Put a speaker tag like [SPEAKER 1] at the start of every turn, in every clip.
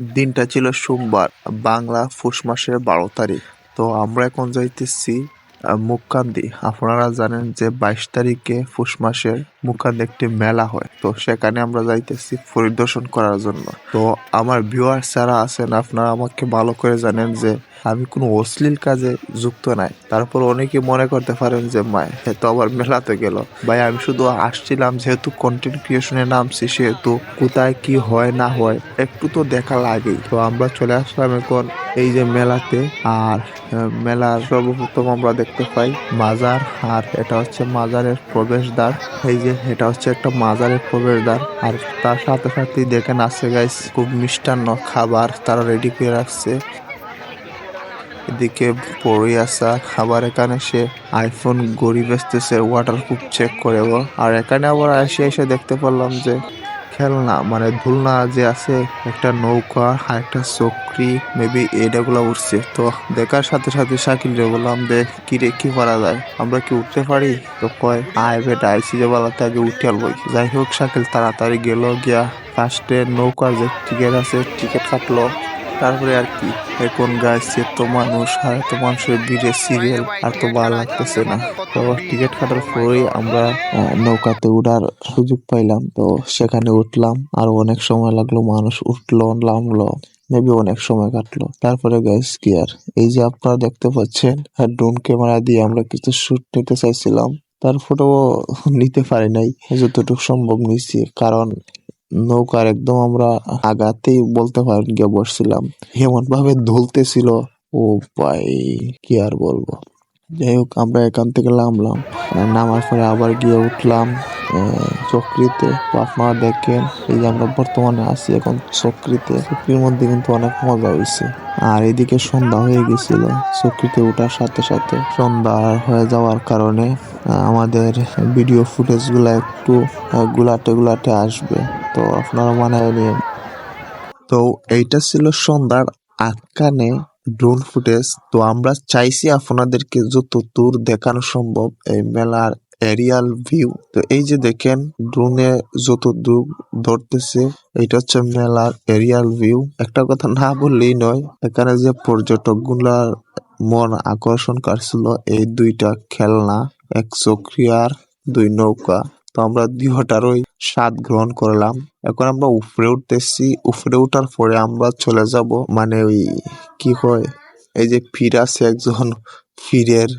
[SPEAKER 1] দিনটা ছিল সোমবার, বাংলা ফুস মাসের বারো তারিখ। তো আমরা এখন যাইতেছি মুখকান্দি আপনারা জানেন যে বাইশ তারিখে ফুস মাসের মুখকান্দি একটি মেলা হয়। তো সেখানে আমরা যাইতেছি পরিদর্শন করার জন্য। তো আমার ভিউয়ার যারা আছেন, আপনারা আমাকে ভালো করে জানেন যে আমি কোনো অশ্লীল কাজে যুক্ত নাই। তারপর অনেকে মনে করতে পারেন যে মায় হে তো আবার মেলাতে গেল। ভাই, আমি শুধু আসছিলাম যেহেতু কন্টেন্ট ক্রিয়েশনে নামছি, সেহেতু কোথায় কি হয়, না হয়, একটু তো দেখা লাগেই। তো আমরা চলে আসলাম এখন এই যে মেলাতে, আর মেলার সর্বপ্রথম আমরা দেখতে পাই মাজার, আর এটা হচ্ছে মাজারের প্রবেশদ্বার। এই যে, এটা হচ্ছে একটা মাজারের প্রবেশদ্বার। আর তার সাথে সাথে দেখেন আছে গাইস খুব মিষ্টান্ন খাবার তারা রেডি করে রাখছে। এদিকে পড়ে আসা খাবার, এখানে সে আইফোন গড়ি বেচতেছে ওয়াটারপ্রুফ চেক করে ও। আর এখানে আবার এসে এসে দেখতে পারলাম যে খেলনা মানে ধুলনা যে আছে, একটা নৌকা আর একটা চক্রি মেবি এটাগুলো উঠছে তো দেখার সাথে সাথে শাকিল রে বললাম যে কি রে, কি করা যায়? আমরা কি উঠতে পারি? তো কয়, আয় বেটা আইসি যে বেলাতে আগে উঠে আলবই যাই হোক সাকিল তাড়াতাড়ি গেল, গিয়া ফার্স্টে নৌকার যে টিকিট আছে টিকিট কাটলো। তারপরে আর কি এখন গাইছে তো মানুষ আর তো মানুষের ভিড়ে সিরিয়াল আর তো ভালো লাগতেছে না। তো টিকিট কাটার পরেই আমরা নৌকাতে উঠার সুযোগ পাইলাম। তো সেখানে উঠলাম, আর অনেক সময় লাগল, মানুষ উঠল, নামলো মেবি অনেক সময় কাটলো। তারপরে গাইস কি আর, এই যে আপনারা দেখতে পাচ্ছেন ড্রোন ক্যামেরা দিয়ে আমরা কিছু শুট নিতে চাইছিলাম, তার ফটো নিতে পারি নাই, যতটুকু সম্ভব নিছি কারণ নৌকার একদম আমরা আগাতেই বলতে পারেন গিয়ে বসছিলাম। এমন ভাবে ধুলতেছিল। ও ভাই, কি আর বলব? যাই হোক, আমরা এখান থেকে নামলাম। নামার পরে আবার গিয়ে উঠলাম। চক্রিতে আপনারা দেখেন, এই যে আমরা বর্তমানে আছি এখন চক্রিতে, চক্রির মধ্যে কিন্তু অনেক মজা হয়েছে আর এদিকে সন্ধ্যা হয়ে গেছিল, চক্রিতে ওঠার সাথে সাথে সন্ধ্যা হয়ে যাওয়ার কারণে আমাদের ভিডিও ফুটেজগুলা একটু গুলাটে গুলাটে আসবে। তো আপনারা মানায় নিন। তো এইটা ছিল সন্ধ্যার আটকানে ড্রোন ফুটেজ তো আমরা চাইছি আপনাদেরকে যত দূর দেখানো সম্ভব এই মেলার এরিয়াল ভিউ তো এই যে দেখেন ড্রোনে যত দূর ধরতেছে এটা হচ্ছে মেলার এরিয়াল ভিউ একটা কথা না বললেই নয়, এখানে যে পর্যটকগুলার মন আকর্ষণ করছিল, এই দুইটা খেলনা, এক চক্রি আর দুই নৌকা। তো আমরা দুইটারই স্বাদ গ্রহণ করলাম। এখন আমরা উপরে উঠতেছি, উপরে উঠার পরে আমরা চলে যাব মানে ওই কি হয় এই যে ফির আছে একজন ফিরের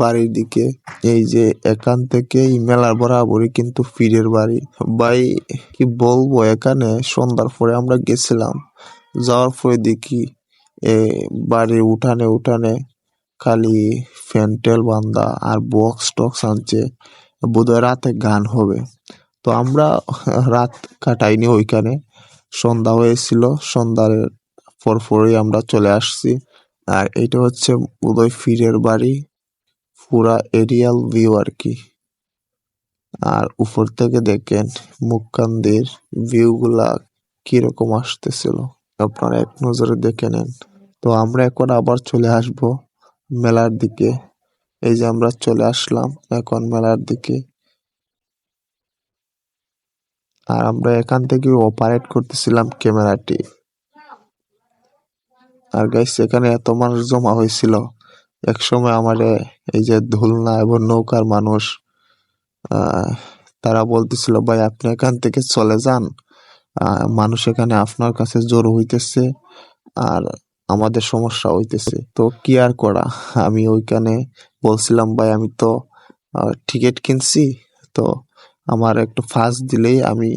[SPEAKER 1] বাড়ির দিকে। এই যে এখান থেকে মেলার বরাবরই কিন্তু ফিরের বাড়ি। ভাই, কি বলব, এখানে সন্ধ্যার পরে আমরা গেছিলাম। যাওয়ার পরে দেখি এ বাড়ির উঠানে উঠানে খালি ফ্যান্টেল বান্দা আর বক্স টক্স আনছে। বোধহয় রাতে গান হবে। তো আমরা রাত কাটাইনি ওইখানে। সন্ধ্যা হয়েছিল, সন্ধ্যার পরপরই আমরা চলে আসছি। আর এটা হচ্ছে উদয় ফিরের বাড়ি। পুরা এরিয়াল ভিউ আর কি। আর উপর থেকে দেখেন মুক্কান্দির ভিউ গুলা কীরকম আসতেছিল। আপনারা এক নজরে দেখে নেন। তো আমরা এখন আবার চলে আসব মেলার দিকে। এই যে আমরা চলে আসলাম এখন মেলার দিকে। আর আমরা এখান থেকে অপারেট করতেছিলাম ক্যামেরাটি। আর গাইস এখানে এত মানুষ জমা হয়েছিল। এক সময় আমারে এই যে ধুলনা এবং নৌকার মানুষ তারা বলতেছিল, ভাই, আপনি এখান থেকে চলে যান। মানুষ এখানে আপনার কাছে জোর হইতেছে আর আমাদের সমস্যা হইতেছে। তো কি আর করা? আমি ওইখানে বলছিলাম, ভাই, আমি তো টিকিট কিনছি। তো আমার একটু ফাঁস দিলেই আমি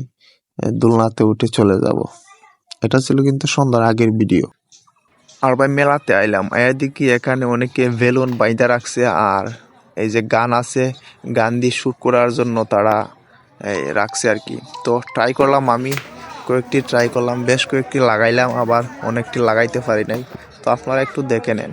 [SPEAKER 1] দোলনাতে উঠে চলে যাব। এটা ছিল কিন্তু সন্ধ্যার আগের ভিডিও। আর ভাই মেলাতে আইলাম। এদিকে এখানে অনেকে বেলুন বাইদা রাখছে আর এই যে গান আছে গান দিয়ে শ্যুট করার জন্য তারা এই, রাখছে আর কি। তো ট্রাই করলাম আমি কয়েকটি ট্রাই করলাম বেশ কয়েকটি লাগাইলাম আবার অনেকটি লাগাইতে পারি নাই। তো আপনারা একটু দেখে নেন।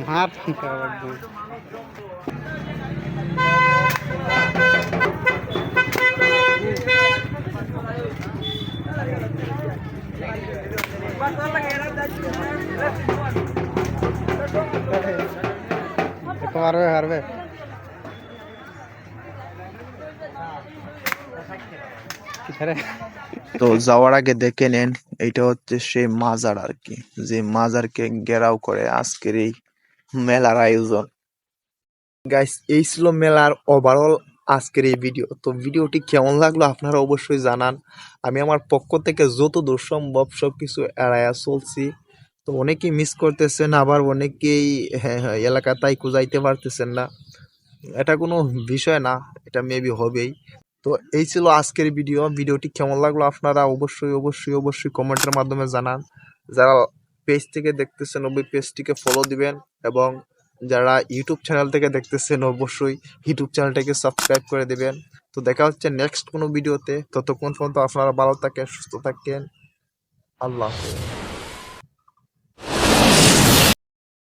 [SPEAKER 2] মার একদম পারবে পারবে কিথারে
[SPEAKER 1] তো যাওয়ার আগে দেখে নেন এইটা হচ্ছে সেই মাজার আর কি যে মাজারকে ঘেরাও করে আজকের এই মেলার আয়োজন। গাইস এই ছিল মেলার ওভারঅল আজকের এই ভিডিও তো ভিডিওটি কেমন লাগল আপনারা অবশ্যই জানান। আমি আমার পক্ষ থেকে যত দূর সম্ভব সব কিছু এড়াইয়া চলছি। তো অনেকেই মিস করতেছেন, আবার অনেকেই হ্যাঁ হ্যাঁ এলাকা তাই যাইতে পারতেছেন না। এটা কোনো বিষয় না, এটা মেবি হবেই। তো এই ছিল আজকের ভিডিও ভিডিওটি কেমন লাগল আপনারা অবশ্যই অবশ্যই অবশ্যই কমেন্টের মাধ্যমে জানান। যারা পেজ থেকে দেখতেছেন ওই পেজটিকে ফলো দিবেন এবং যারা ইউটিউব চ্যানেল থেকে দেখতেছেন, অবশ্যই ইউটিউব চ্যানেলটাকে সাবস্ক্রাইব করে দেবেন। তো দেখা হচ্ছে নেক্সট কোনো ভিডিওতে ততক্ষণ পর্যন্ত আপনারা ভালো থাকেন, সুস্থ থাকেন। আল্লাহ হাফেজ।